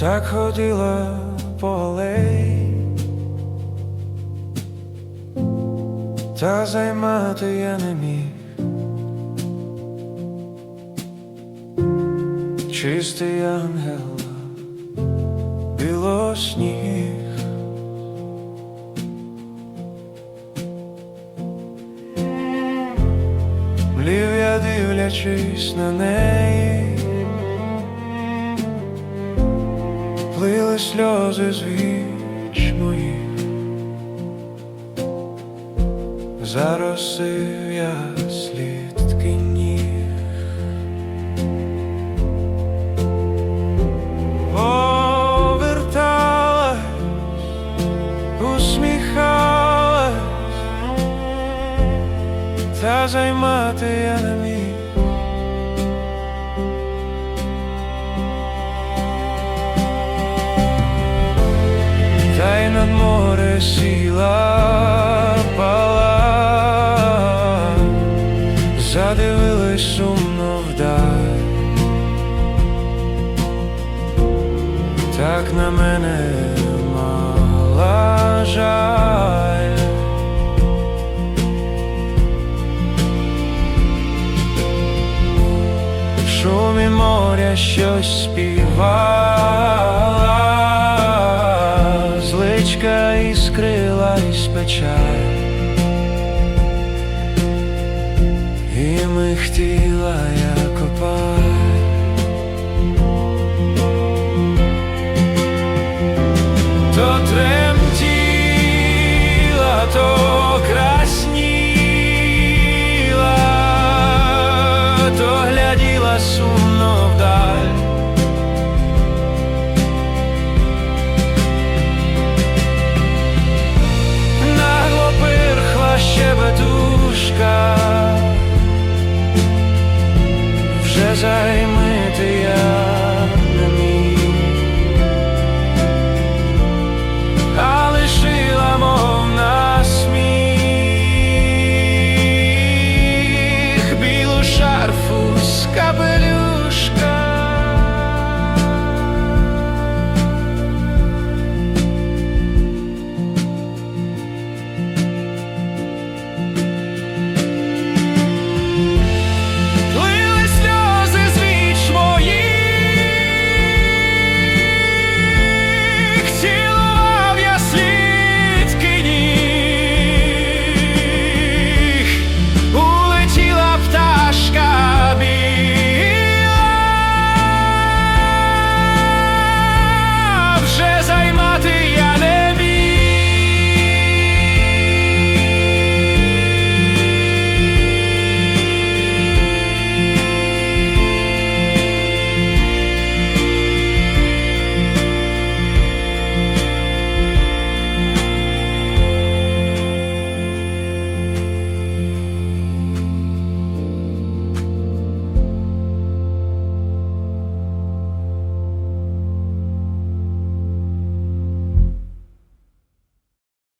так ходила по алеї, та займати я не міг. Чистий ангел, білосніг. Млів я дивлячись на неї, сльози з віч моїх, заросив я слід море сіла пала, задивилась сумно вдаль. Так на мене мала жаль. В шумі моря щось співала, зличка іскрилась печаль, і ми хотіла опаль. up